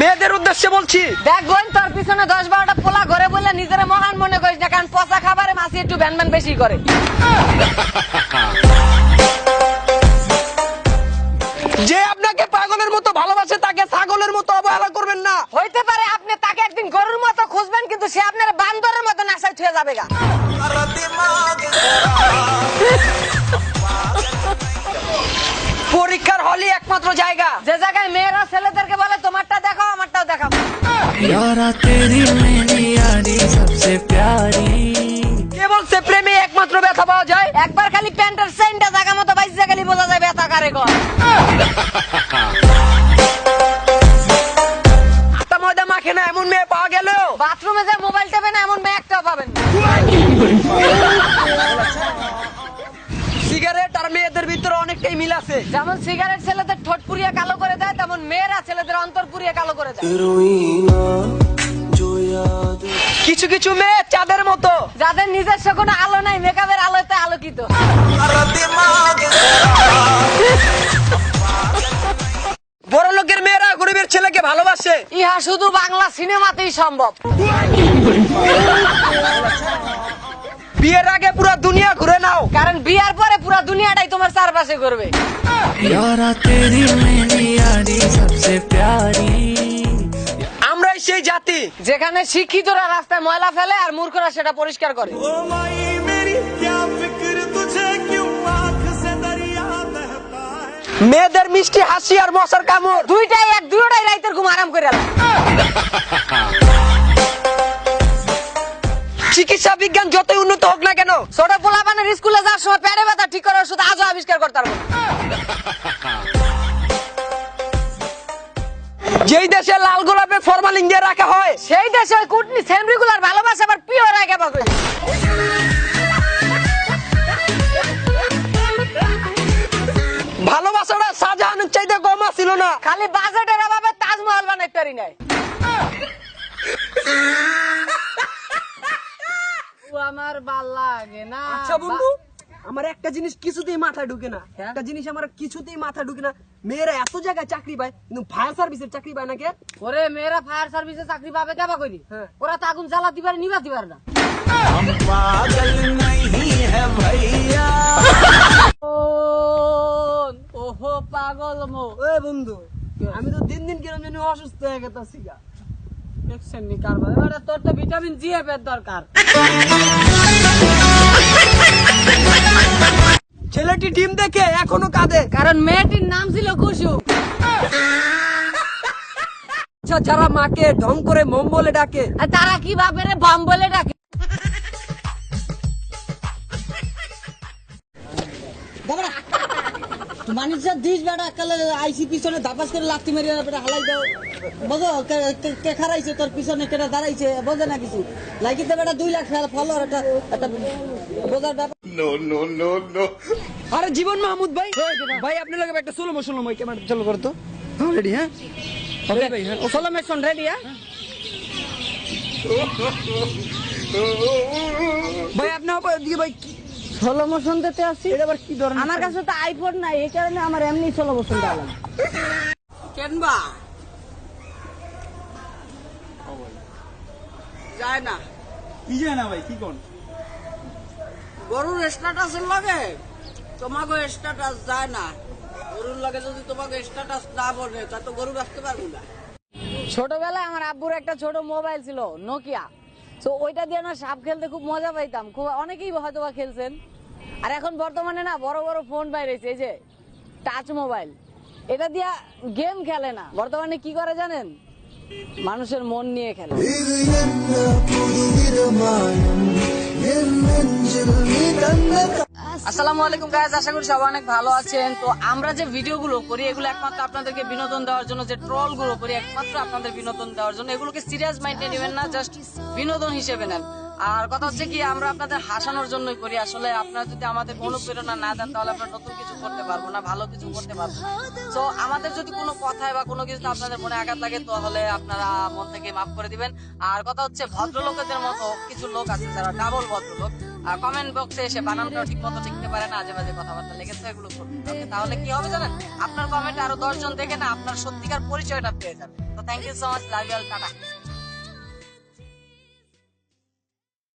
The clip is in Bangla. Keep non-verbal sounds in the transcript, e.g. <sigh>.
মেয়েদের উদ্দেশ্যে বলছি। দেখ বোন তোর পিছনে দশ বারোটা পোলা ঘরে বললে নিজের মহান মনে করিস না কারণ পচা খাবারে মাছি একটু ভ্যান ভ্যান বেশি করে। যে আপনাকে পাগলের মতো ভালোবাসে তাকে ছাগলের মতো অবহেলা করবেন না। হইতে পারে আপনি তাকে একদিন গরুর মতো খুঁজবেন কিন্তু সে আপনার বান্দরের মতো নাশায় ছুঁয়ে যাবে গা। পরীক্ষার হলই একমাত্র জায়গা। যে জায়গায় মেয়েরা यारा तेरी मेरी यारी सबसे प्यारी কে বলছে প্রেমে একমাত্র ব্যথা পাওয়া যায় একবার খালি প্যান্টের সেন্টটা জায়গা মতো বাইশে খালি বোঝা যায় ব্যথা কারে কর আটা ময়দা মাখে না এমন মেয়ে পাওয়া গেল বাথরুমে যে মোবাইল টেপে না এমন মেয়ে একটাও পাবেন না। <laughs> অনেকটাই মিল আছে যেমন সিগারেট ছেলেদের ঠোঁট পুড়িয়ে কালো করে দেয় তেমন মেয়েরা ছেলেদের অন্তর পুড়িয়ে কালো করে দেয়। কিছু কিছু মেয়ে চাঁদের মতো। যাদের নিজস্ব কোনো আলো নাই মেকআপের আলোতে আলোকিত। বড় লোকের মেয়েরা গরিবের ছেলেকে ভালোবাসে। ইহা শুধু বাংলা সিনেমাতেই সম্ভব। <laughs> বিয়ের আগে পুরো দুনিয়া ঘুরে নাও। কারণ বিয়ার পরে পুরো দুনিয়াটাই তোমার চারপাশে করবে আমরাই সেই জাতি। যেখানে শিক্ষিতরা রাস্তায় ময়লা ফেলে আর মূর্খরা সেটা পরিষ্কার করে। মেয়েদের মিষ্টি হাসি আর মশার কামড়। দুইটাই এক দুটাই রাইতের ঘুম আরাম করে চিকিৎসা বিজ্ঞান যত ছোট পোলাপানের স্কুলে যাওয়ার সময় পেটে ব্যথা ঠিক করার ওষুধ আজও আবিষ্কার করতে পারব। যেই দেশে লাল গোলাপে ফরমালিন দিয়ে রাখা হয় সেই দেশে ওই কুটনি সেমরিগুলার ভালোবাসা আবার পিওর আগে পাবে ভালোবাসাটা শাহজাহানের চাইতে কম ছিল না। খালি বাজেটের অভাবে তাজমহল বানাইতে পারি নাই। ও আমার ভালো লাগে না। আচ্ছা বন্ধু আমার একটা জিনিস কিছুতেই মাথায় ঢুকে না। হ্যাঁ? একটা জিনিস আমার কিছুতেই মাথায় ঢুকে না। মেয়েরা এত জায়গায় চাকরি পায় কিন্তু ফায়ার সার্ভিসের চাকরি পায় না কে? ওরে মেয়েরা ফায়ার সার্ভিসে চাকরি পাবে হ্যাঁ। ওরা তো আগুন জ্বালাতে পারে নিবাতে পারে না। ওহো পাগল মো। ওই বন্ধু আমি তো দিন দিন কিরম জানি অসুস্থ হয়ে গেছি গা। দেখছেন নি কারবার এবারে তোর তো ভিটামিন জি এর দরকার। ছেলেটি ডিম দেখে এখনও কাঁদে। কারণ মেয়েটির নাম ছিল কুসুম আচ্ছা যারা মাকে ঢং করে মোম বলে ডাকে আর তারা কি ভাবে রে? বম বলে ডাকে। মানুষ দিস বেড়া কালে আইসি পিছনে ধাপাস করে লাত্তি মারি বেটা হালাই দাও। বুঝো কে- কে- কে খারাইছে তোর পিছনে কেটা দাঁড়াইছে বোঝে না কিছু। লাইকিতে বেটা দুই লাখ ফলোয়ার একটা একটা বোঝার ব্যাপার। আরে জীবন মাহমুদ ভাই। ভাই আপনি একটা সোলো মোশন মই ক্যামেরা চালু করতো। রেডি হ্যাঁ? ওকে ভাই হ্যাঁ। সোলো মেশন রেডি হ্যাঁ? ভাই আপনি আবার দিকে ভাই কি ষোলো মোশন দিতে আসছি এটা আবার কি ধরনের আমার কাছে তো আইফোন নাই এই কারণে আমার এমনি ষোলো মোশন দিলাম কেনবা? যায় না। কি যায় না ভাই? কি কোন? গরুর স্ট্যাটাসের লগে তোমাকে স্ট্যাটাস যায় না। গরুর লগে যদি তোমাকে স্ট্যাটাস না বলে তা তো গরু রাখতে পারব না। ছোটবেলায় আমার আব্বুর একটা ছোট মোবাইল ছিল নোকিয়া তো ওইটা দিয়ে না সাপ খেলতে খুব মজা পাইতাম। খুব অনেকেই হয়তো বা খেলছেন। আর এখন বর্তমানে না বড় বড় ফোন বাইরেছে এই যে টাচ মোবাইল এটা দিয়া গেম খেলে না। বর্তমানে কি করে জানেন? মানুষের মন নিয়ে খেলে। আসসালামু আলাইকুম গাইজ আশা করি সবাই অনেক ভালো আছেন। তো আমরা যে ভিডিওগুলো করি, এগুলো একমাত্র আপনাদেরকে বিনোদন দেওয়ার জন্য, যে ট্রলগুলো করি, একমাত্র আপনাদের বিনোদন দেওয়ার জন্য, এগুলোকে সিরিয়াস মাইন্ডে নেবেন না জাস্ট বিনোদন হিসেবে নেন। আর কথা হচ্ছে কি আমরা আপনাদের হাসানোর জন্যই করি। আসলে আপনারা যদি আমাদের অনুপ্রেরণা না দেন তাহলে আমরা নতুন কিছু করতে পারব না ভালো কিছু করতে পারব তো আমাদের যদি কোনো কথায় বা কোনো কিছু আপনাদের মনে আঘাত লাগে তাহলে আপনারা মন থেকে মাফ করে দিবেন। আর কথা হচ্ছে ভদ্রলোকেদের মতো কিছু লোক আছে যারা ডাবল ভদ্রলোক। কমেন্ট বক্সে এসে বানানটা ঠিক মতো লিখতে পারে না আজে বাজে কথাবার্তা লেগেছে এগুলো Okay, তাহলে কি হবে জানেন? আপনার কমেন্ট আরও দশজন দেখে না আপনার সত্যিকার পরিচয়টা পেয়ে যাবে। তো thank you so much love you all tata.